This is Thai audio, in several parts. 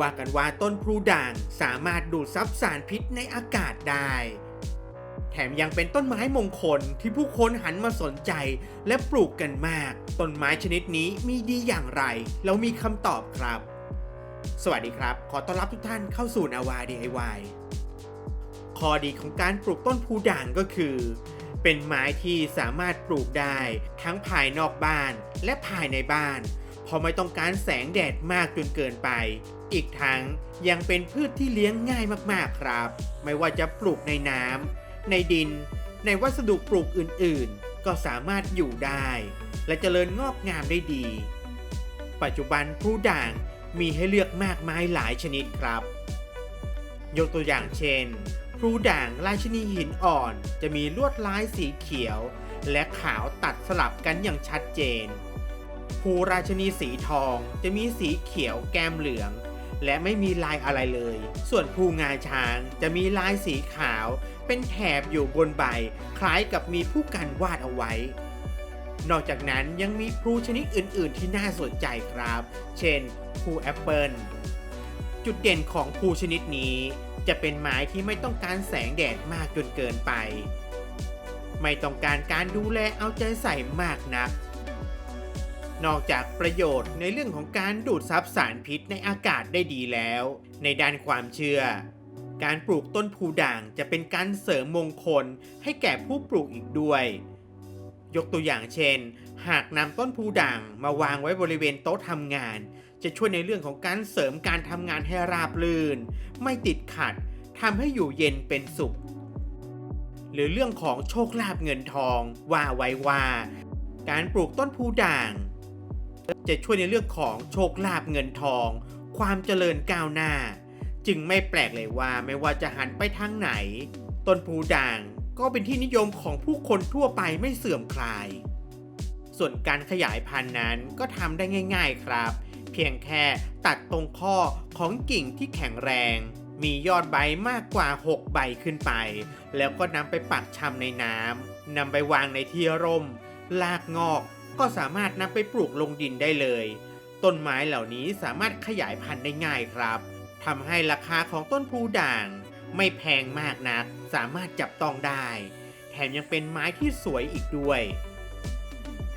ว่ากันว่าต้นพลูด่างสามารถดูดซับสารพิษในอากาศได้ แถมยังเป็นต้นไม้มงคลที่ผู้คนหันมาสนใจและปลูกกันมาก ต้นไม้ชนิดนี้มีดีอย่างไรแล้วมีคำตอบครับ สวัสดีครับ ขอต้อนรับทุกท่านเข้าสู่นาวา DIY ข้อดีของการปลูกต้นพูด่างก็คือ เป็นไม้ที่สามารถปลูกได้ทั้งภายนอกบ้านและภายในบ้านเพราะไม่ต้องการแสงแดดมากจนเกินไป อีกทั้งยังเป็นพืชที่เลี้ยงง่ายมากๆครับ ไม่ว่าจะปลูกในน้ำในดิน ในวัสดุปลูกอื่นๆ ก็สามารถอยู่ได้ และเจริญงอกงามได้ดี ปัจจุบันพลูด่างมีให้เลือกมากมายหลายชนิดครับ ยกตัวอย่างเช่นพลูด่างราชินีหินอ่อนจะมีลวดลายสีเขียว และขาวตัดสลับกันอย่างชัดเจนพลูราชินีสีทองจะมีสีเขียวแก้มเหลือง และไม่มีลายอะไรเลย ส่วนพลูงาช้างจะมีลายสีขาว เป็นแถบอยู่บนใบ คล้ายกับมีผู้กันวาดเอาไว้ นอกจากนั้นยังมีพลูชนิดอื่น ๆ ที่น่าสนใจครับ เช่นพลูแอปเปิลจุดเด่นของพลูชนิดนี้จะเป็นไม้ที่ไม่ต้องการแสงแดดมากจนเกินไป ไม่ต้องการการดูแลเอาใจใส่มากนัก นอกจากประโยชน์ในเรื่องของการดูดซับสารพิษในอากาศได้ดีแล้ว ในด้านความเชื่อ การปลูกต้นพูด่างจะเป็นการเสริมมงคลให้แก่ผู้ปลูกอีกด้วย ยกตัวอย่างเช่น หากนำต้นพูด่างมาวางไว้บริเวณโต๊ะทำงาน จะช่วยในเรื่องของการเสริมการทำงานให้ราบรื่น ไม่ติดขัดทำให้อยู่เย็นเป็นสุข หรือเรื่องของโชคลาภเงินทองว่าไว้ว่า การปลูกต้นพูด่าง จะช่วยในเรื่องของโชคลาภเงินทอง ความเจริญก้าวหน้า จึงไม่แปลกเลยว่าไม่ว่าจะหันไปทางไหน ต้นพูด่างก็เป็นที่นิยมของผู้คนทั่วไปไม่เสื่อมคลาย ส่วนการขยายพันธุ์นั้นก็ทำได้ง่าย ๆครับ เพียงแค่ตัดตรงข้อของกิ่งที่แข็งแรง มียอดใบมากกว่า 6 ใบขึ้นไป แล้วก็นำไปปักชำในน้ำนำไปวางในที่ร่ม ลากงอก ก็สามารถนำไปปลูกลงดินได้เลย ต้นไม้เหล่านี้สามารถขยายพันธุ์ได้ง่ายครับทำให้ราคาของต้นพลูด่าง ไม่แพงมากนัก สามารถจับต้องได้ แถมยังเป็นไม้ที่สวยอีกด้วย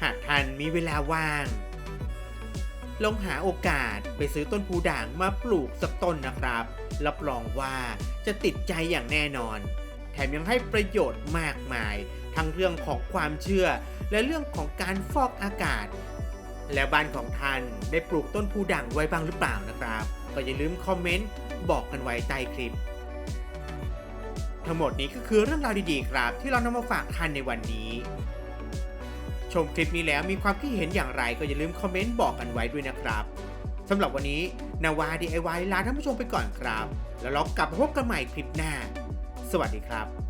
หากท่านมีเวลาว่าง ลองหาโอกาสไปซื้อต้นพูด่างมาปลูกสักต้นนะครับ รับรองว่าจะติดใจอย่างแน่นอน แถมยังให้ประโยชน์มากมาย ทั้งเรื่องของความเชื่อ และเรื่องของการฟอกอากาศ แล้วบ้านของท่านได้ปลูกต้นพูด่างไว้บ้างหรือเปล่านะครับ ก็อย่าลืมคอมเมนต์บอกกันไว้ใต้คลิป ทั้งหมดนี้ก็คือเรื่องราวดีๆครับ ที่เรานำมาฝากท่านในวันนี้ ชมคลิปนี้แล้วมีความคิดเห็นอย่างไร ก็อย่าลืมคอมเมนต์บอกกันไว้ด้วยนะครับสำหรับวันนี้นาวา DIY ลาท่านผู้ชมไปก่อนครับ แล้วเรากลับมาพบกันใหม่คลิปหน้า สวัสดีครับ